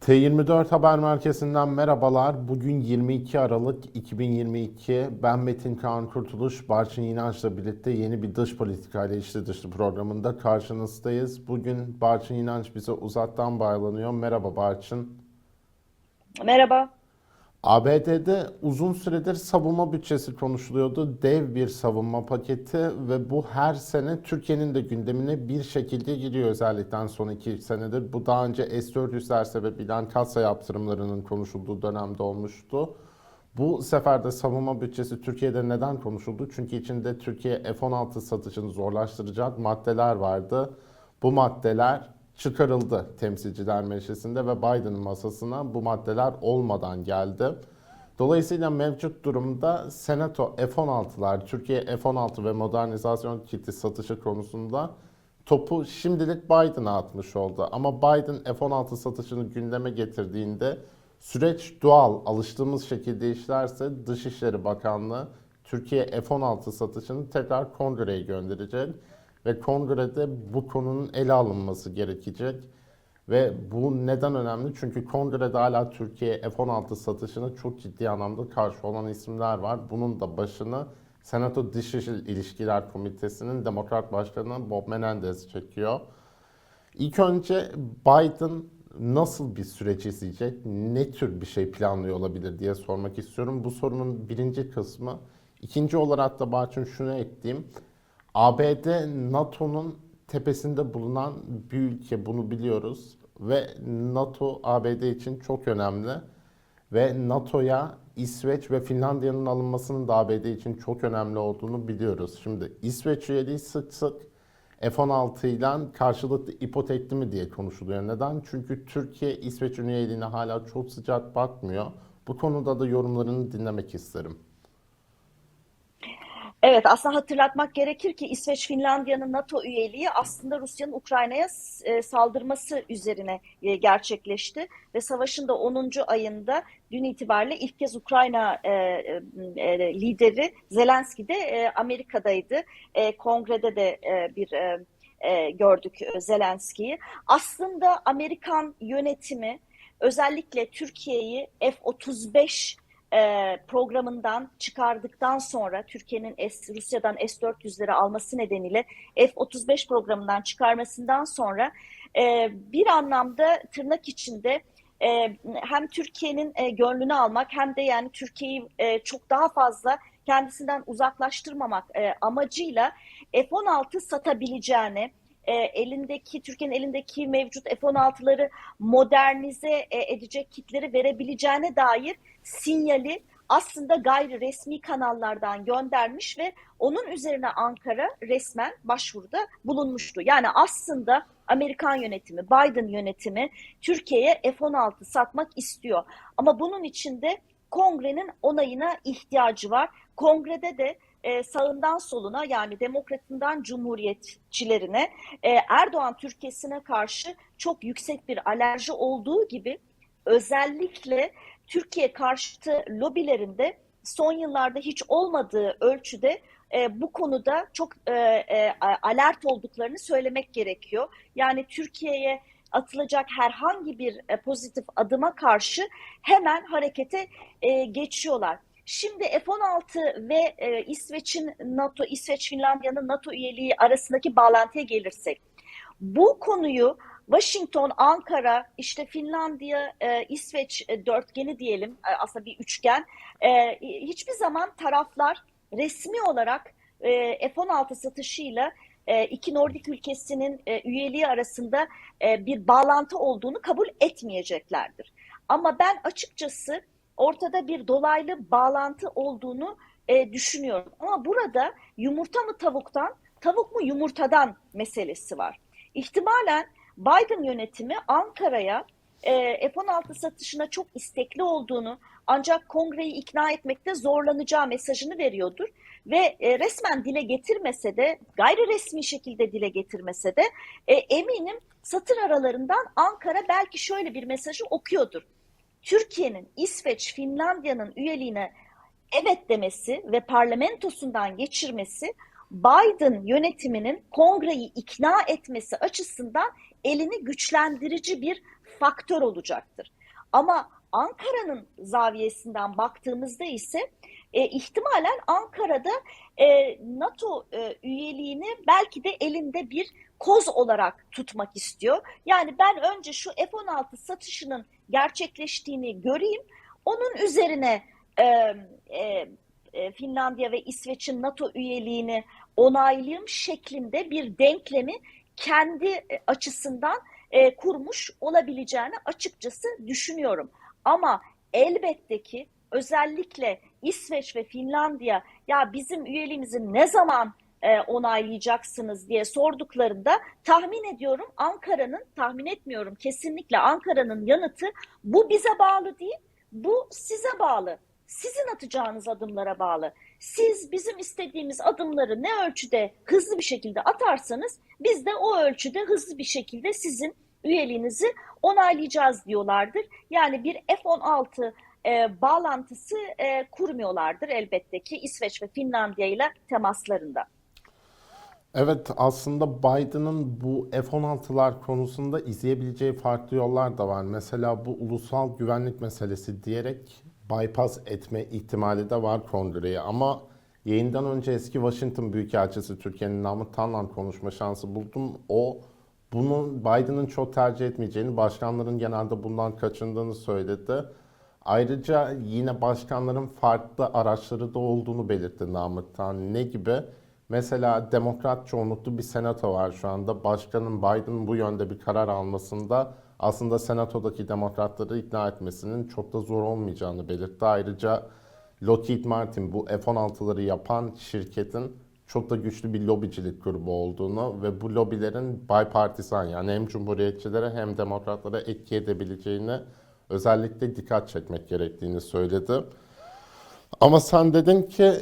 T24 Haber Merkezi'nden merhabalar. Bugün 22 Aralık 2022. Ben Metin Kaan Kurtuluş. Barçın İnanç'la birlikte yeni bir dış politikayla içli dışlı programında karşınızdayız. Bugün Barçın İnanç bize uzaktan bağlanıyor. Merhaba Barçın. Merhaba. ABD'de uzun süredir savunma bütçesi konuşuluyordu. Dev bir savunma paketi ve bu her sene Türkiye'nin de gündemine bir şekilde giriyor özellikle son iki senedir. Bu daha önce S-400'ler sebebiyle kasa yaptırımlarının konuşulduğu dönemde olmuştu. Bu sefer de savunma bütçesi Türkiye'de neden konuşuldu? Çünkü içinde Türkiye F-16 satışını zorlaştıracak maddeler vardı. Bu maddeler çıkarıldı Temsilciler Meclisi'nde ve Biden'ın masasına bu maddeler olmadan geldi. Dolayısıyla mevcut durumda Senato F-16'lar, Türkiye F-16 ve modernizasyon kiti satışı konusunda topu şimdilik Biden'a atmış oldu. Ama Biden F-16 satışını gündeme getirdiğinde süreç doğal, alıştığımız şekilde işlerse Dışişleri Bakanlığı Türkiye F-16 satışını tekrar kongreye gönderecek ve kongrede bu konunun ele alınması gerekecek. Ve bu neden önemli? Çünkü kongrede hala Türkiye F-16 satışına çok ciddi anlamda karşı olan isimler var. Bunun da başını Senato Dışişleri İlişkiler Komitesi'nin Demokrat Başkanı Bob Menendez çekiyor. İlk önce Biden nasıl bir süreç izleyecek, ne tür bir şey planlıyor olabilir diye sormak istiyorum. Bu sorunun birinci kısmı. İkinci olarak da Barçın şunu ekleyeyim. ABD NATO'nun tepesinde bulunan bir ülke bunu biliyoruz ve NATO ABD için çok önemli ve NATO'ya İsveç ve Finlandiya'nın alınmasının da ABD için çok önemli olduğunu biliyoruz. Şimdi İsveç üyeliği sık sık F-16 ile karşılıklı ipotekli mi diye konuşuluyor. Neden? Çünkü Türkiye İsveç üyeliğine hala çok sıcak bakmıyor. Bu konuda da yorumlarını dinlemek isterim. Evet, aslında hatırlatmak gerekir ki İsveç Finlandiya'nın NATO üyeliği aslında Rusya'nın Ukrayna'ya e, saldırması üzerine e, gerçekleşti ve savaşın da 10. ayında dün itibariyle ilk kez Ukrayna e, lideri Zelenski de Amerika'daydı. Kongrede de bir gördük Zelenski'yi. Aslında Amerikan yönetimi özellikle Türkiye'yi F-35 e, programından çıkardıktan sonra Türkiye'nin S, Rusya'dan S-400'leri alması nedeniyle F-35 programından çıkarmasından sonra e, bir anlamda tırnak içinde e, hem Türkiye'nin e, gönlünü almak hem de yani Türkiye'yi e, çok daha fazla kendisinden uzaklaştırmamak e, amacıyla F-16 satabileceğini, e, elindeki Türkiye'nin elindeki mevcut F-16'ları modernize e, edecek kitleri verebileceğine dair sinyali aslında gayri resmi kanallardan göndermiş ve onun üzerine Ankara resmen başvuruda bulunmuştu. Yani aslında Amerikan yönetimi, Biden yönetimi Türkiye'ye F-16 satmak istiyor. Ama bunun için de kongrenin onayına ihtiyacı var. Kongrede de e, sağından soluna yani demokratından cumhuriyetçilerine e, Erdoğan Türkiye'sine karşı çok yüksek bir alerji olduğu gibi özellikle Türkiye karşıtı lobilerinde son yıllarda hiç olmadığı ölçüde e, bu konuda çok e, e, alert olduklarını söylemek gerekiyor. Yani Türkiye'ye atılacak herhangi bir e, pozitif adıma karşı hemen harekete e, geçiyorlar. Şimdi F-16 ve e, İsveç'in NATO, İsveç Finlandiya'nın NATO üyeliği arasındaki bağlantıya gelirsek, bu konuyu Washington, Ankara, işte Finlandiya, e, İsveç e, dörtgeni diyelim, e, aslında bir üçgen, e, hiçbir zaman taraflar resmi olarak e, F-16 satışıyla e, iki Nordik ülkesinin e, üyeliği arasında e, bir bağlantı olduğunu kabul etmeyeceklerdir. Ama ben açıkçası ortada bir dolaylı bağlantı olduğunu e, düşünüyorum. Ama burada yumurta mı tavuktan, tavuk mu yumurtadan meselesi var. İhtimalen Biden yönetimi Ankara'ya e, F-16 satışına çok istekli olduğunu ancak kongreyi ikna etmekte zorlanacağı mesajını veriyordur. Ve e, resmen dile getirmese de gayri resmi şekilde dile getirmese de e, eminim satır aralarından Ankara belki şöyle bir mesajı okuyordur. Türkiye'nin İsveç, Finlandiya'nın üyeliğine evet demesi ve parlamentosundan geçirmesi Biden yönetiminin kongreyi ikna etmesi açısından elini güçlendirici bir faktör olacaktır. Ama Ankara'nın zaviyesinden baktığımızda ise e, ihtimalen Ankara'da e, NATO e, üyeliğini belki de elinde bir koz olarak tutmak istiyor. Yani ben önce şu F-16 satışının gerçekleştiğini göreyim, onun üzerine e, e, e, Finlandiya ve İsveç'in NATO üyeliğini onaylayayım şeklinde bir denklemi kendi e, açısından e, kurmuş olabileceğini açıkçası düşünüyorum. Ama elbette ki özellikle İsveç ve Finlandiya ya bizim üyeliğimizi ne zaman e, onaylayacaksınız diye sorduklarında tahmin ediyorum Ankara'nın tahmin etmiyorum kesinlikle Ankara'nın yanıtı bu bize bağlı değil bu size bağlı sizin atacağınız adımlara bağlı. Siz bizim istediğimiz adımları ne ölçüde hızlı bir şekilde atarsanız biz de o ölçüde hızlı bir şekilde sizin üyeliğinizi onaylayacağız diyorlardır. Yani bir F-16 e, bağlantısı e, kurmuyorlardır elbette ki İsveç ve Finlandiya ile temaslarında. Evet aslında Biden'ın bu F-16'lar konusunda izleyebileceği farklı yollar da var. Mesela bu ulusal güvenlik meselesi diyerek bypass etme ihtimali de var kongreye. Ama yayından önce eski Washington Büyükelçisi Türkiye'nin Namık Tan'la konuşma şansı buldum. O bunun Biden'ın çok tercih etmeyeceğini, başkanların genelde bundan kaçındığını söyledi. Ayrıca yine başkanların farklı araçları da olduğunu belirtti Namık Tan. Ne gibi? Mesela demokrat çoğunluklu bir senato var şu anda. Başkanın Biden bu yönde bir karar almasında aslında senatodaki demokratları ikna etmesinin çok da zor olmayacağını belirtti. Ayrıca Lockheed Martin bu F-16'ları yapan şirketin çok da güçlü bir lobicilik grubu olduğunu ve bu lobilerin bipartisan yani hem cumhuriyetçilere hem demokratlara etki edebileceğini özellikle dikkat çekmek gerektiğini söyledi. Ama sen dedin ki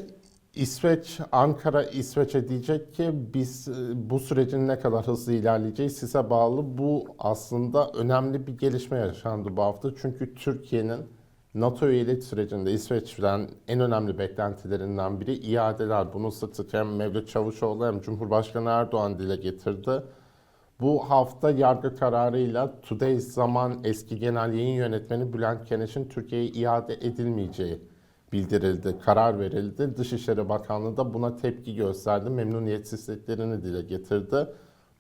İsveç, Ankara İsveç'e diyecek ki biz bu sürecin ne kadar hızlı ilerleyeceği size bağlı. Bu aslında önemli bir gelişme yaşandı bu hafta. Çünkü Türkiye'nin NATO üyelik sürecinde İsveç'ten en önemli beklentilerinden biri iadeler. Bunu sık sık hem Mevlüt Çavuşoğlu hem Cumhurbaşkanı Erdoğan dile getirdi. Bu hafta yargı kararıyla Today Zaman eski genel yayın yönetmeni Bülent Keneş'in Türkiye'ye iade edilmeyeceği bildirildi, karar verildi. Dışişleri Bakanlığı da buna tepki gösterdi, memnuniyetsizliklerini dile getirdi.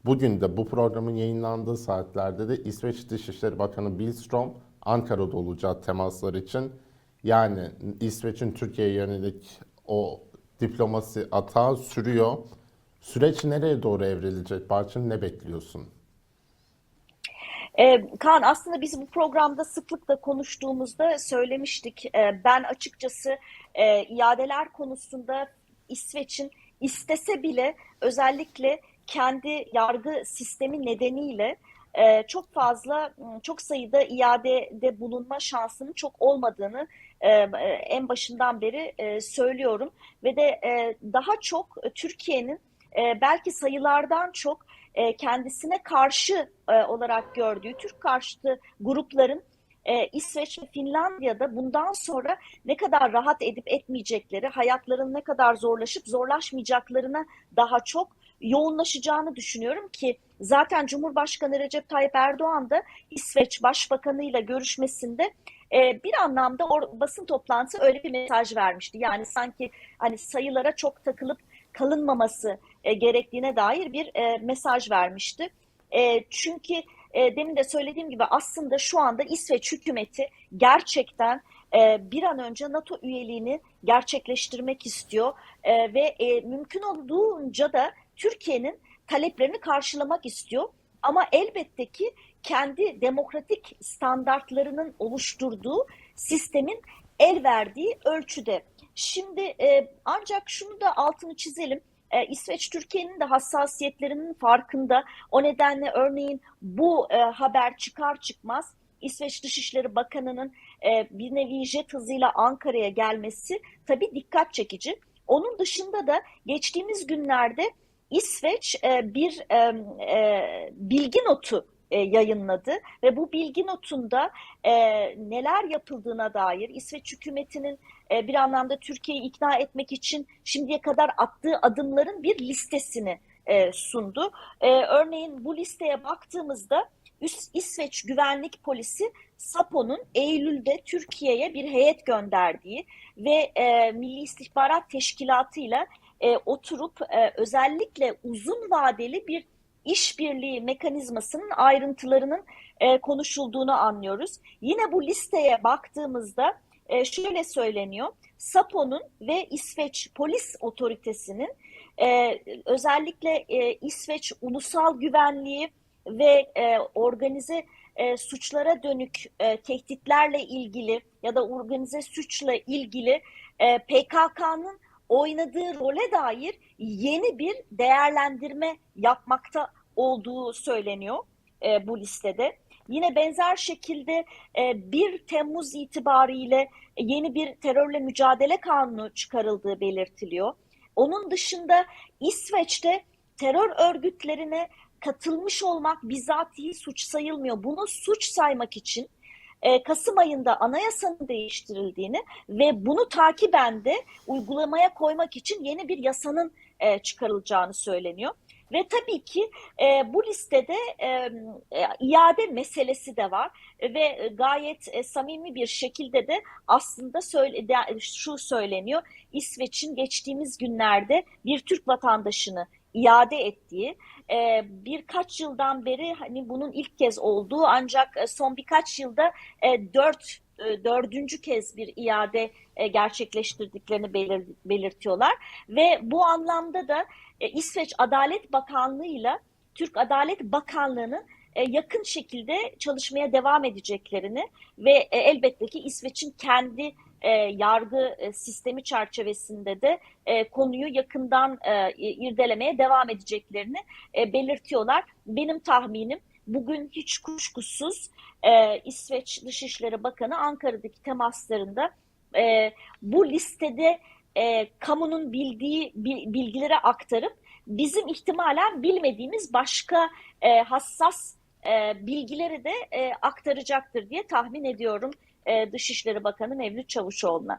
Bugün de bu programın yayınlandığı saatlerde de İsveç Dışişleri Bakanı Billström Ankara'da olacak temaslar için. Yani İsveç'in Türkiye'ye yönelik o diplomasi atağı sürüyor. Süreç nereye doğru evrilecek? Barçın ne bekliyorsun? Ee, Kaan aslında biz bu programda sıklıkla konuştuğumuzda söylemiştik. Ee, ben açıkçası e, iadeler konusunda İsveç'in istese bile özellikle kendi yargı sistemi nedeniyle e, çok fazla, çok sayıda iadede bulunma şansının çok olmadığını e, en başından beri e, söylüyorum. Ve de e, daha çok Türkiye'nin e, belki sayılardan çok e, kendisine karşı e, olarak gördüğü Türk karşıtı grupların e, İsveç ve Finlandiya'da bundan sonra ne kadar rahat edip etmeyecekleri, hayatlarının ne kadar zorlaşıp zorlaşmayacaklarına daha çok yoğunlaşacağını düşünüyorum ki zaten Cumhurbaşkanı Recep Tayyip Erdoğan da İsveç Başbakanı ile görüşmesinde bir anlamda o basın toplantısı öyle bir mesaj vermişti. Yani sanki hani sayılara çok takılıp kalınmaması e, gerektiğine dair bir e, mesaj vermişti. E, çünkü e, demin de söylediğim gibi aslında şu anda İsveç hükümeti gerçekten e, bir an önce NATO üyeliğini gerçekleştirmek istiyor e, ve e, mümkün olduğunca da Türkiye'nin taleplerini karşılamak istiyor. Ama elbette ki kendi demokratik standartlarının oluşturduğu sistemin el verdiği ölçüde. Şimdi e, ancak şunu da altını çizelim. E, İsveç Türkiye'nin de hassasiyetlerinin farkında. O nedenle örneğin bu e, haber çıkar çıkmaz İsveç Dışişleri Bakanı'nın e, bir nevi jet hızıyla Ankara'ya gelmesi tabii dikkat çekici. Onun dışında da geçtiğimiz günlerde İsveç e, bir e, e, bilgi notu e, yayınladı ve bu bilgi notunda e, neler yapıldığına dair İsveç hükümetinin e, bir anlamda Türkiye'yi ikna etmek için şimdiye kadar attığı adımların bir listesini e, sundu. E, örneğin bu listeye baktığımızda Üs- İsveç Güvenlik Polisi SAPO'nun Eylül'de Türkiye'ye bir heyet gönderdiği ve e, Milli İstihbarat Teşkilatı ile e, oturup e, özellikle uzun vadeli bir işbirliği mekanizmasının ayrıntılarının e, konuşulduğunu anlıyoruz. Yine bu listeye baktığımızda e, şöyle söyleniyor. SAPO'nun ve İsveç Polis Otoritesi'nin e, özellikle e, İsveç ulusal güvenliği ve e, organize e, suçlara dönük e, tehditlerle ilgili ya da organize suçla ilgili e, PKK'nın oynadığı role dair yeni bir değerlendirme yapmakta olduğu söyleniyor e, bu listede. Yine benzer şekilde e, 1 Temmuz itibariyle yeni bir terörle mücadele kanunu çıkarıldığı belirtiliyor. Onun dışında İsveç'te terör örgütlerine katılmış olmak bizatihi suç sayılmıyor. Bunu suç saymak için e, Kasım ayında anayasanın değiştirildiğini ve bunu takiben de uygulamaya koymak için yeni bir yasanın e, çıkarılacağını söyleniyor. Ve tabii ki e, bu listede e, e, iade meselesi de var ve gayet e, samimi bir şekilde de aslında söyle, de, şu söyleniyor. İsveç'in geçtiğimiz günlerde bir Türk vatandaşını iade ettiği e, birkaç yıldan beri hani bunun ilk kez olduğu ancak e, son birkaç yılda e, dört e, dördüncü kez bir iade e, gerçekleştirdiklerini belir, belirtiyorlar ve bu anlamda da e, İsveç Adalet Bakanlığı ile Türk Adalet Bakanlığı'nın e, yakın şekilde çalışmaya devam edeceklerini ve e, elbette ki İsveç'in kendi e, yargı e, sistemi çerçevesinde de e, konuyu yakından e, irdelemeye devam edeceklerini e, belirtiyorlar. Benim tahminim bugün hiç kuşkusuz e, İsveç Dışişleri Bakanı Ankara'daki temaslarında e, bu listede e, kamunun bildiği bilgileri aktarıp bizim ihtimalen bilmediğimiz başka e, hassas e, bilgileri de e, aktaracaktır diye tahmin ediyorum e, Dışişleri Bakanı Mevlüt Çavuşoğlu'na.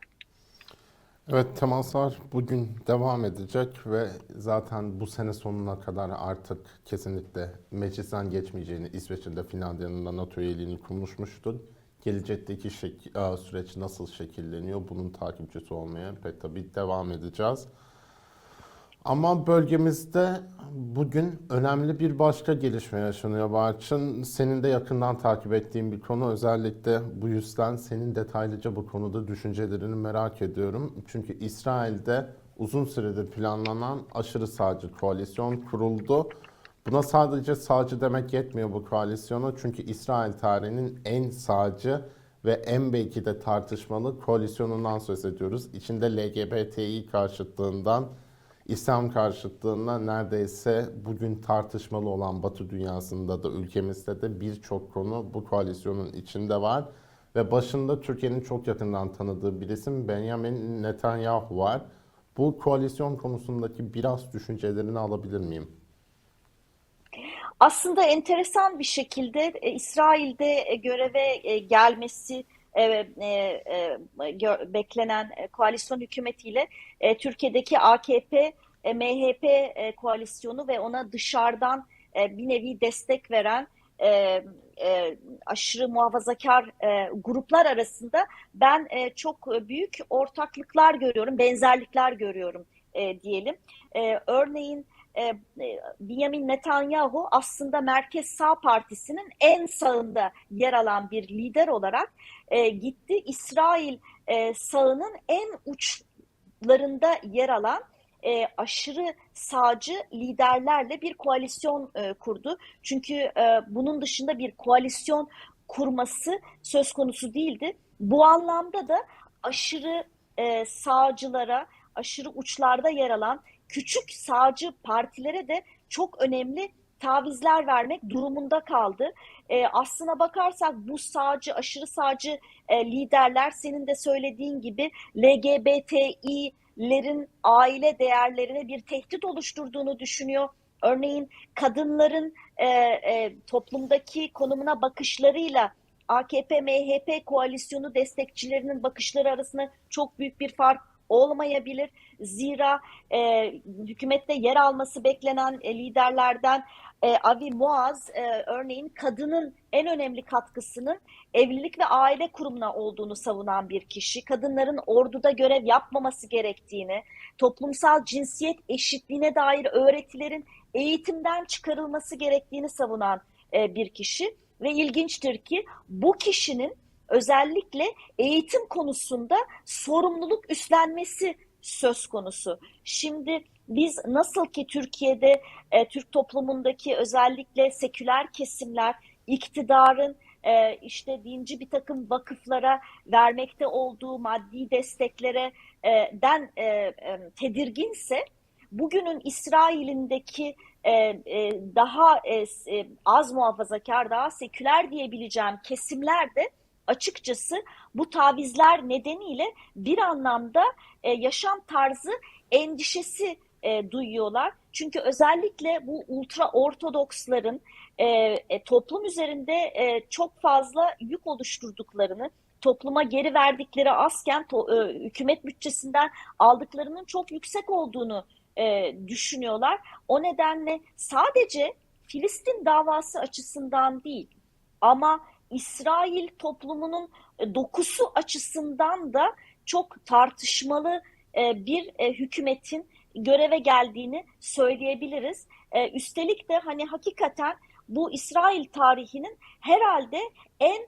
Evet temaslar bugün devam edecek ve zaten bu sene sonuna kadar artık kesinlikle meclisten geçmeyeceğini İsveç'in de Finlandiya'nın da NATO üyeliğini konuşmuştu. Gelecekteki şek- süreç nasıl şekilleniyor bunun takipçisi olmaya ve tabii devam edeceğiz. Ama bölgemizde bugün önemli bir başka gelişme yaşanıyor Barçın. Senin de yakından takip ettiğin bir konu. Özellikle bu yüzden senin detaylıca bu konuda düşüncelerini merak ediyorum. Çünkü İsrail'de uzun süredir planlanan aşırı sağcı koalisyon kuruldu. Buna sadece sağcı demek yetmiyor bu koalisyona. Çünkü İsrail tarihinin en sağcı ve en belki de tartışmalı koalisyonundan söz ediyoruz. İçinde LGBTİ karşıtlığından İslam karşıtlığında neredeyse bugün tartışmalı olan Batı dünyasında da ülkemizde de birçok konu bu koalisyonun içinde var. Ve başında Türkiye'nin çok yakından tanıdığı bir isim Benjamin Netanyahu var. Bu koalisyon konusundaki biraz düşüncelerini alabilir miyim? Aslında enteresan bir şekilde e, İsrail'de e, göreve e, gelmesi e, e, e, gö- beklenen e, koalisyon hükümetiyle e, Türkiye'deki AKP, e, MHP e, koalisyonu ve ona dışarıdan e, bir nevi destek veren e, e, aşırı muhafazakar e, gruplar arasında ben e, çok büyük ortaklıklar görüyorum, benzerlikler görüyorum e, diyelim. E, örneğin e, Benjamin Netanyahu aslında Merkez Sağ Partisi'nin en sağında yer alan bir lider olarak e, gitti. İsrail e, sağının en uçlarında yer alan e, aşırı sağcı liderlerle bir koalisyon e, kurdu. Çünkü e, bunun dışında bir koalisyon kurması söz konusu değildi. Bu anlamda da aşırı e, sağcılara, aşırı uçlarda yer alan küçük sağcı partilere de çok önemli tavizler vermek durumunda kaldı. E, aslına bakarsak bu sağcı, aşırı sağcı e, liderler senin de söylediğin gibi LGBTİ'lerin aile değerlerine bir tehdit oluşturduğunu düşünüyor. Örneğin kadınların e, e, toplumdaki konumuna bakışlarıyla AKP-MHP koalisyonu destekçilerinin bakışları arasında çok büyük bir fark olmayabilir. Zira e, hükümette yer alması beklenen e, liderlerden e, Avi Muaz e, örneğin kadının en önemli katkısının evlilik ve aile kurumuna olduğunu savunan bir kişi. Kadınların orduda görev yapmaması gerektiğini, toplumsal cinsiyet eşitliğine dair öğretilerin eğitimden çıkarılması gerektiğini savunan e, bir kişi. Ve ilginçtir ki bu kişinin özellikle eğitim konusunda sorumluluk üstlenmesi söz konusu. Şimdi biz nasıl ki Türkiye'de e, Türk toplumundaki özellikle seküler kesimler iktidarın e, işte dinci bir takım vakıflara vermekte olduğu maddi desteklere e, den e, e, tedirginse bugünün İsrail'indeki e, e, daha e, e, az muhafazakar, daha seküler diyebileceğim kesimler de açıkçası bu tavizler nedeniyle bir anlamda e, yaşam tarzı endişesi e, duyuyorlar. Çünkü özellikle bu ultra ortodoksların e, e, toplum üzerinde e, çok fazla yük oluşturduklarını, topluma geri verdikleri azken to, e, hükümet bütçesinden aldıklarının çok yüksek olduğunu e, düşünüyorlar. O nedenle sadece Filistin davası açısından değil ama İsrail toplumunun e, dokusu açısından da çok tartışmalı e, bir e, hükümetin göreve geldiğini söyleyebiliriz. Üstelik de hani hakikaten bu İsrail tarihinin herhalde en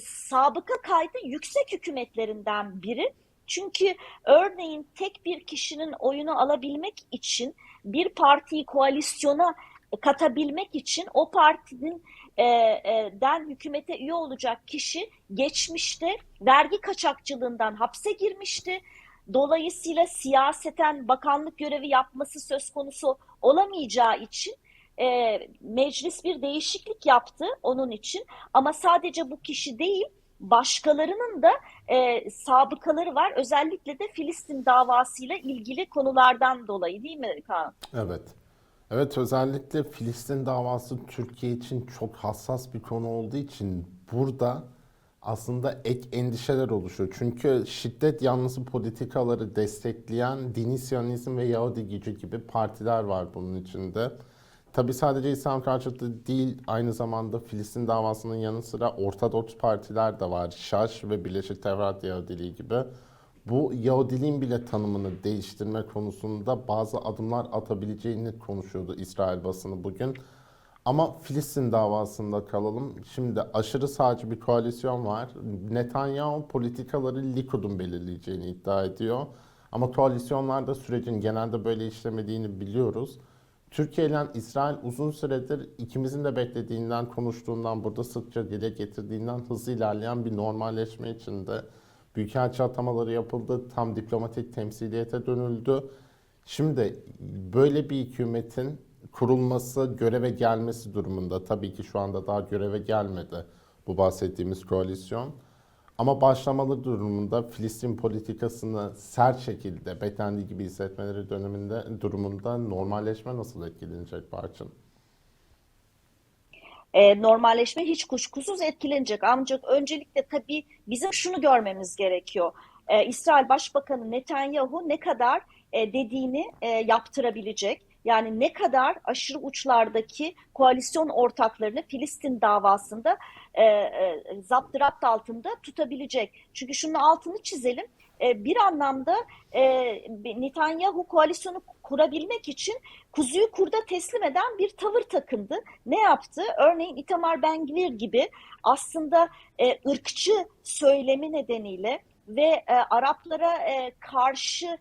sabıka kaydı yüksek hükümetlerinden biri. Çünkü örneğin tek bir kişinin oyunu alabilmek için bir partiyi koalisyona katabilmek için o partinin e, e, den hükümete üye olacak kişi geçmişte vergi kaçakçılığından hapse girmişti. Dolayısıyla siyaseten bakanlık görevi yapması söz konusu olamayacağı için e, meclis bir değişiklik yaptı onun için. Ama sadece bu kişi değil, başkalarının da e, sabıkaları var. Özellikle de Filistin davasıyla ilgili konulardan dolayı değil mi Kaan? Evet. Evet özellikle Filistin davası Türkiye için çok hassas bir konu olduğu için burada aslında ek endişeler oluşuyor. Çünkü şiddet yanlısı politikaları destekleyen dini Siyonizm ve Yahudi gücü gibi partiler var bunun içinde. Tabi sadece İslam karşıtı değil, aynı zamanda Filistin davasının yanı sıra Ortodoks partiler de var. Şaş ve Birleşik Tevrat Yahudiliği gibi. Bu Yahudiliğin bile tanımını değiştirme konusunda bazı adımlar atabileceğini konuşuyordu İsrail basını bugün. Ama Filistin davasında kalalım. Şimdi aşırı sağcı bir koalisyon var. Netanyahu politikaları Likud'un belirleyeceğini iddia ediyor. Ama koalisyonlarda sürecin genelde böyle işlemediğini biliyoruz. Türkiye ile İsrail uzun süredir ikimizin de beklediğinden, konuştuğundan, burada sıkça dile getirdiğinden hızlı ilerleyen bir normalleşme içinde. Büyükelçi atamaları yapıldı, tam diplomatik temsiliyete dönüldü. Şimdi böyle bir hükümetin kurulması, göreve gelmesi durumunda tabii ki şu anda daha göreve gelmedi bu bahsettiğimiz koalisyon. Ama başlamalı durumunda Filistin politikasını sert şekilde beklendiği gibi hissetmeleri döneminde durumunda normalleşme nasıl etkilenecek Barçın? E, normalleşme hiç kuşkusuz etkilenecek. Ancak öncelikle tabii bizim şunu görmemiz gerekiyor. E, İsrail Başbakanı Netanyahu ne kadar e, dediğini e, yaptırabilecek. Yani ne kadar aşırı uçlardaki koalisyon ortaklarını Filistin davasında e, e, zaptırapt altında tutabilecek. Çünkü şunun altını çizelim. E, bir anlamda e, Netanyahu koalisyonu kurabilmek için kuzuyu kurda teslim eden bir tavır takındı. Ne yaptı? Örneğin Itamar Ben-Gvir gibi aslında e, ırkçı söylemi nedeniyle ve Araplara karşı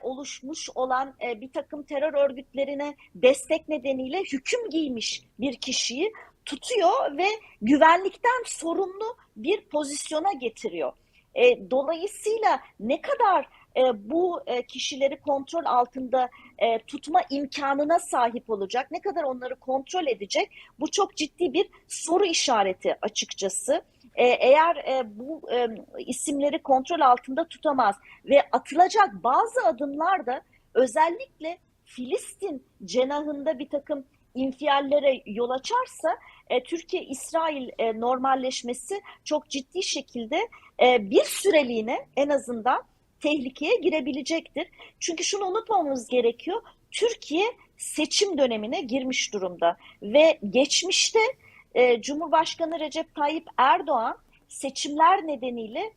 oluşmuş olan bir takım terör örgütlerine destek nedeniyle hüküm giymiş bir kişiyi tutuyor ve güvenlikten sorumlu bir pozisyona getiriyor. E, dolayısıyla ne kadar e, bu e, kişileri kontrol altında e, tutma imkanına sahip olacak, ne kadar onları kontrol edecek bu çok ciddi bir soru işareti açıkçası. E, eğer e, bu e, isimleri kontrol altında tutamaz ve atılacak bazı adımlar da özellikle Filistin cenahında bir takım infiallere yol açarsa e, Türkiye-İsrail e, normalleşmesi çok ciddi şekilde e, bir süreliğine en azından tehlikeye girebilecektir. Çünkü şunu unutmamamız gerekiyor. Türkiye seçim dönemine girmiş durumda ve geçmişte Cumhurbaşkanı Recep Tayyip Erdoğan seçimler nedeniyle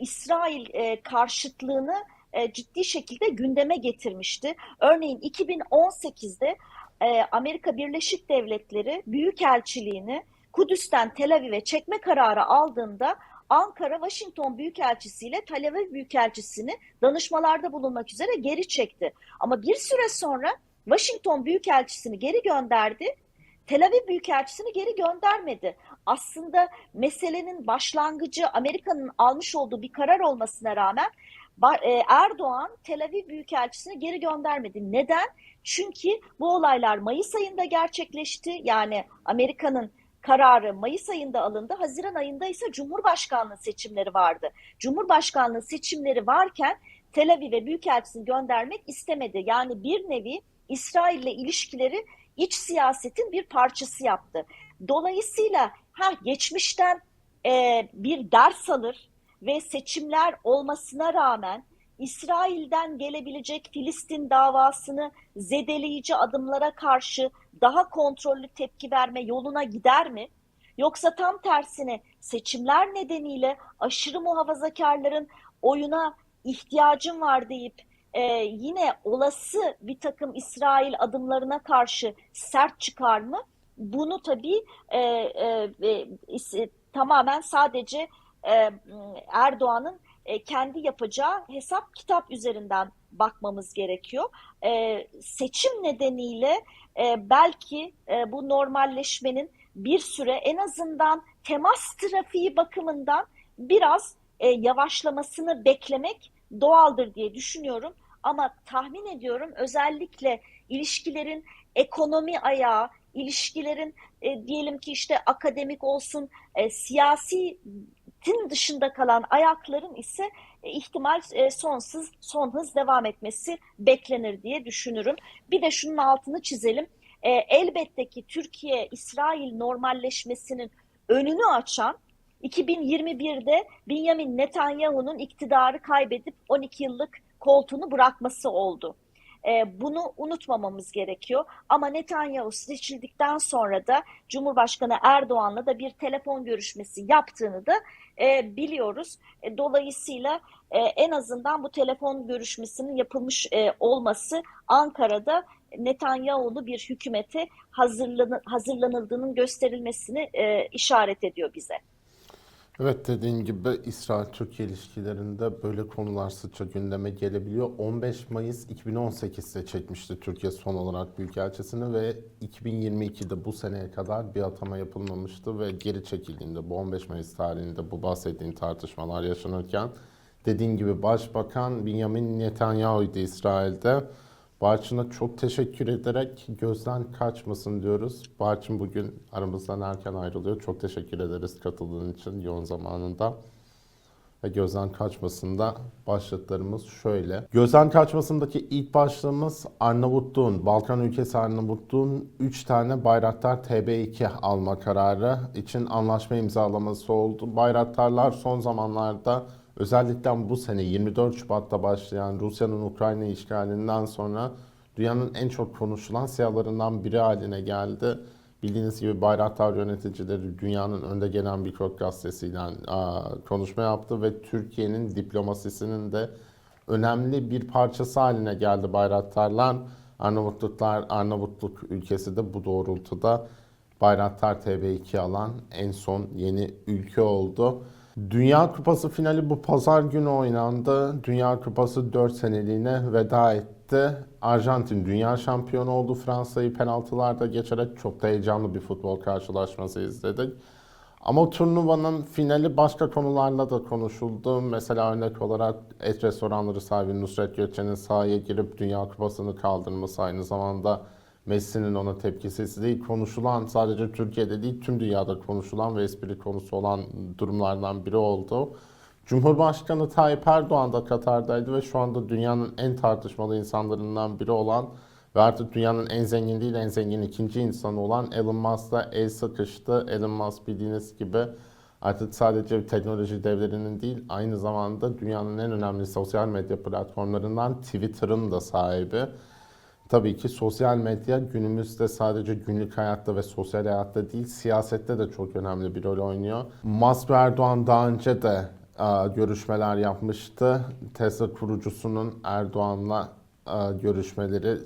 İsrail karşıtlığını ciddi şekilde gündeme getirmişti. Örneğin 2018'de e, Amerika Birleşik Devletleri Büyükelçiliğini Kudüs'ten Tel Aviv'e çekme kararı aldığında Ankara Washington Büyükelçisi ile Tel Aviv Büyükelçisini danışmalarda bulunmak üzere geri çekti. Ama bir süre sonra Washington Büyükelçisini geri gönderdi. Tel Aviv Büyükelçisini geri göndermedi. Aslında meselenin başlangıcı Amerika'nın almış olduğu bir karar olmasına rağmen Erdoğan Tel Aviv Büyükelçisini geri göndermedi. Neden? Çünkü bu olaylar Mayıs ayında gerçekleşti. Yani Amerika'nın kararı Mayıs ayında alındı. Haziran ayında ise Cumhurbaşkanlığı seçimleri vardı. Cumhurbaşkanlığı seçimleri varken Tel Aviv'e büyükelçisini göndermek istemedi. Yani bir nevi İsrail'le ilişkileri iç siyasetin bir parçası yaptı. Dolayısıyla ha geçmişten e, bir ders alır ve seçimler olmasına rağmen İsrail'den gelebilecek Filistin davasını zedeleyici adımlara karşı daha kontrollü tepki verme yoluna gider mi? Yoksa tam tersine seçimler nedeniyle aşırı muhafazakarların oyuna ihtiyacım var deyip e, yine olası bir takım İsrail adımlarına karşı sert çıkar mı? Bunu tabii e, e, e, tamamen sadece e, Erdoğan'ın e, kendi yapacağı hesap kitap üzerinden bakmamız gerekiyor. E, seçim nedeniyle e, belki e, bu normalleşmenin bir süre en azından temas trafiği bakımından biraz e, yavaşlamasını beklemek doğaldır diye düşünüyorum. Ama tahmin ediyorum özellikle ilişkilerin ekonomi ayağı, ilişkilerin e, diyelim ki işte akademik olsun, e, siyasi tin dışında kalan ayakların ise e, ihtimal e, sonsuz son hız devam etmesi beklenir diye düşünürüm. Bir de şunun altını çizelim. E, elbette ki Türkiye-İsrail normalleşmesinin önünü açan 2021'de Benjamin Netanyahu'nun iktidarı kaybedip 12 yıllık koltuğunu bırakması oldu. E, bunu unutmamamız gerekiyor. Ama Netanyahu seçildikten sonra da Cumhurbaşkanı Erdoğan'la da bir telefon görüşmesi yaptığını da e, biliyoruz. E, dolayısıyla e, en azından bu telefon görüşmesinin yapılmış e, olması Ankara'da Netanyahu'lu bir hükümete hazırlan hazırlanıldığının gösterilmesini e, işaret ediyor bize. Evet dediğin gibi İsrail-Türkiye ilişkilerinde böyle konular sıkça gündeme gelebiliyor. 15 Mayıs 2018'de çekmişti Türkiye son olarak Büyükelçisini ve 2022'de bu seneye kadar bir atama yapılmamıştı ve geri çekildiğinde bu 15 Mayıs tarihinde bu bahsettiğin tartışmalar yaşanırken dediğin gibi Başbakan Benjamin Netanyahu'ydu İsrail'de. Barçın'a çok teşekkür ederek gözden kaçmasın diyoruz. Barçın bugün aramızdan erken ayrılıyor. Çok teşekkür ederiz katıldığın için yoğun zamanında. Ve gözden kaçmasında başlıklarımız şöyle. Gözden kaçmasındaki ilk başlığımız Arnavutluğun, Balkan ülkesi Arnavutluğun 3 tane Bayraktar TB2 alma kararı için anlaşma imzalaması oldu. Bayraktarlar son zamanlarda Özellikle bu sene 24 Şubat'ta başlayan Rusya'nın Ukrayna işgalinden sonra dünyanın en çok konuşulan siyalarından biri haline geldi. Bildiğiniz gibi Bayraktar yöneticileri dünyanın önde gelen Birçok gazetesiyle konuşma yaptı ve Türkiye'nin diplomasisinin de önemli bir parçası haline geldi Bayraktarlar. Arnavutluklar, Arnavutluk ülkesi de bu doğrultuda Bayraktar TB2 alan en son yeni ülke oldu. Dünya Kupası finali bu pazar günü oynandı. Dünya Kupası 4 seneliğine veda etti. Arjantin dünya şampiyonu oldu. Fransa'yı penaltılarda geçerek çok da heyecanlı bir futbol karşılaşması izledik. Ama turnuvanın finali başka konularla da konuşuldu. Mesela örnek olarak et restoranları sahibi Nusret Gökçe'nin sahaya girip Dünya Kupası'nı kaldırması aynı zamanda Messi'nin ona tepkisizliği konuşulan sadece Türkiye'de değil tüm dünyada konuşulan ve espri konusu olan durumlardan biri oldu. Cumhurbaşkanı Tayyip Erdoğan da Katar'daydı ve şu anda dünyanın en tartışmalı insanlarından biri olan ve artık dünyanın en zengin değil en zengin ikinci insanı olan Elon Musk'la el sıkıştı. Elon Musk bildiğiniz gibi artık sadece teknoloji devlerinin değil aynı zamanda dünyanın en önemli sosyal medya platformlarından Twitter'ın da sahibi. Tabii ki sosyal medya günümüzde sadece günlük hayatta ve sosyal hayatta değil, siyasette de çok önemli bir rol oynuyor. Musk Erdoğan daha önce de e, görüşmeler yapmıştı. Tesla kurucusunun Erdoğan'la e, görüşmeleri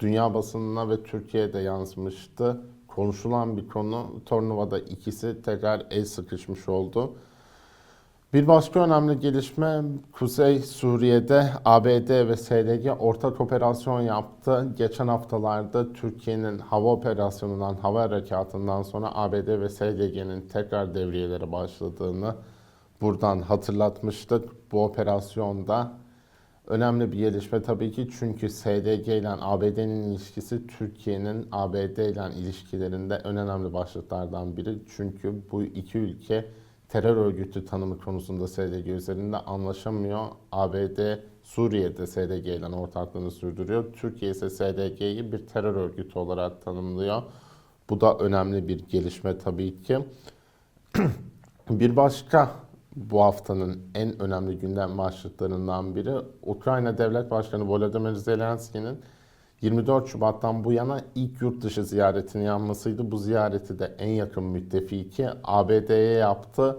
dünya basınına ve Türkiye'de yansımıştı. Konuşulan bir konu. Tornava'da ikisi tekrar el sıkışmış oldu. Bir başka önemli gelişme Kuzey Suriye'de ABD ve SDG ortak operasyon yaptı. Geçen haftalarda Türkiye'nin hava operasyonundan, hava harekatından sonra ABD ve SDG'nin tekrar devriyelere başladığını buradan hatırlatmıştık. Bu operasyonda önemli bir gelişme tabii ki çünkü SDG ile ABD'nin ilişkisi Türkiye'nin ABD ile ilişkilerinde önemli başlıklardan biri. Çünkü bu iki ülke terör örgütü tanımı konusunda SDG üzerinde anlaşamıyor. ABD Suriye'de SDG ile ortaklığını sürdürüyor. Türkiye ise SDG'yi bir terör örgütü olarak tanımlıyor. Bu da önemli bir gelişme tabii ki. bir başka bu haftanın en önemli gündem başlıklarından biri Ukrayna Devlet Başkanı Volodymyr Zelenski'nin 24 Şubat'tan bu yana ilk yurt dışı ziyaretini yapmasıydı. Bu ziyareti de en yakın müttefiki ABD'ye yaptı.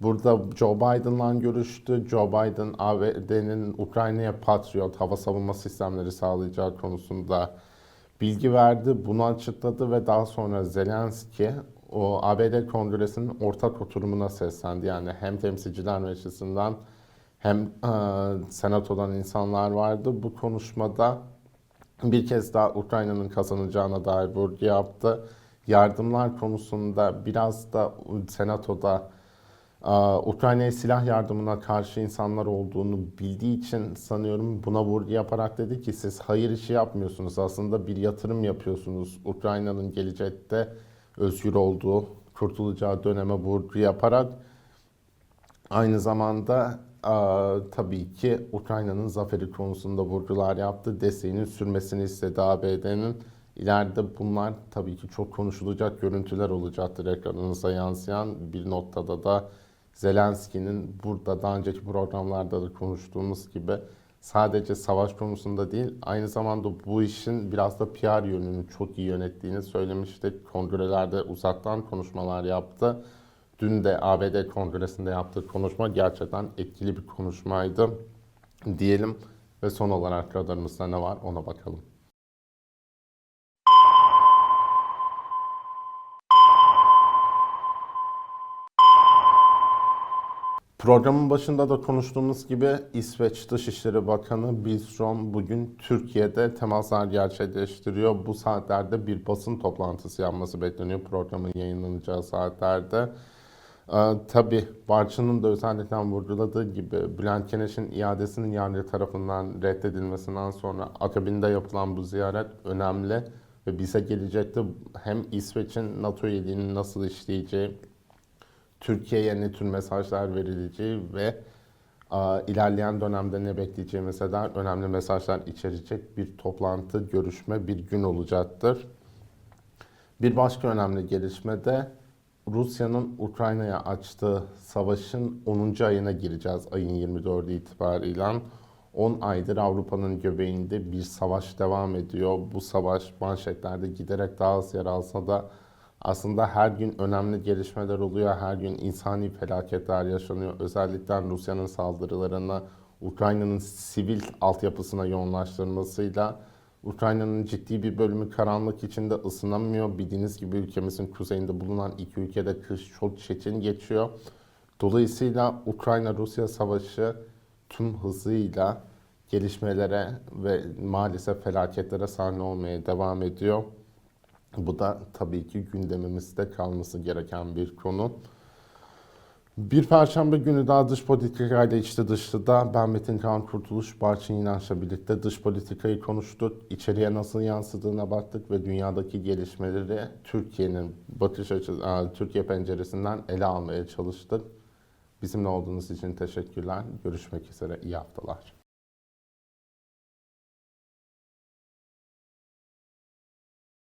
Burada Joe Biden'la görüştü. Joe Biden ABD'nin Ukrayna'ya Patriot hava savunma sistemleri sağlayacağı konusunda bilgi verdi. Bunu açıkladı ve daha sonra Zelenski o ABD Kongresi'nin ortak oturumuna seslendi. Yani hem temsilciler meclisinden hem e, senatodan insanlar vardı. Bu konuşmada bir kez daha Ukrayna'nın kazanacağına dair vurgu yaptı. Yardımlar konusunda biraz da senatoda Ukrayna'ya silah yardımına karşı insanlar olduğunu bildiği için sanıyorum buna vurgu yaparak dedi ki siz hayır işi yapmıyorsunuz. Aslında bir yatırım yapıyorsunuz. Ukrayna'nın gelecekte özgür olduğu, kurtulacağı döneme vurgu yaparak aynı zamanda tabii ki Ukrayna'nın zaferi konusunda vurgular yaptı. Desteğinin sürmesini istedi ABD'nin. İleride bunlar tabii ki çok konuşulacak görüntüler olacaktır ekranınıza yansıyan. Bir noktada da Zelenski'nin burada daha önceki programlarda da konuştuğumuz gibi sadece savaş konusunda değil aynı zamanda bu işin biraz da PR yönünü çok iyi yönettiğini söylemiştik. Kongrelerde uzaktan konuşmalar yaptı. Dün de ABD kongresinde yaptığı konuşma gerçekten etkili bir konuşmaydı diyelim. Ve son olarak radarımızda ne var ona bakalım. Programın başında da konuştuğumuz gibi İsveç Dışişleri Bakanı Billström bugün Türkiye'de temaslar gerçekleştiriyor. Bu saatlerde bir basın toplantısı yapması bekleniyor programın yayınlanacağı saatlerde. Ee, tabii Barçı'nın da özellikle vurguladığı gibi Bülent Keneş'in iadesinin yargı tarafından reddedilmesinden sonra akabinde yapılan bu ziyaret önemli ve bize gelecekte hem İsveç'in NATO üyeliğinin nasıl işleyeceği, Türkiye'ye ne tür mesajlar verileceği ve a, ilerleyen dönemde ne bekleyeceğimize kadar önemli mesajlar içerecek bir toplantı, görüşme, bir gün olacaktır. Bir başka önemli gelişme de Rusya'nın Ukrayna'ya açtığı savaşın 10. ayına gireceğiz ayın 24'ü itibariyle. 10 aydır Avrupa'nın göbeğinde bir savaş devam ediyor. Bu savaş manşetlerde giderek daha az yer alsa da aslında her gün önemli gelişmeler oluyor. Her gün insani felaketler yaşanıyor. Özellikle Rusya'nın saldırılarına, Ukrayna'nın sivil altyapısına yoğunlaştırmasıyla Ukrayna'nın ciddi bir bölümü karanlık içinde ısınamıyor. Bildiğiniz gibi ülkemizin kuzeyinde bulunan iki ülkede kış çok çetin geçiyor. Dolayısıyla Ukrayna-Rusya savaşı tüm hızıyla gelişmelere ve maalesef felaketlere sahne olmaya devam ediyor. Bu da tabii ki gündemimizde kalması gereken bir konu. Bir perşembe günü daha dış politikayla içli dışlıda ben Metin Kaan Kurtuluş, Barçın İnanç'la birlikte dış politikayı konuştuk. İçeriye nasıl yansıdığına baktık ve dünyadaki gelişmeleri Türkiye'nin bakış açısı, Türkiye penceresinden ele almaya çalıştık. Bizimle olduğunuz için teşekkürler. Görüşmek üzere. İyi haftalar.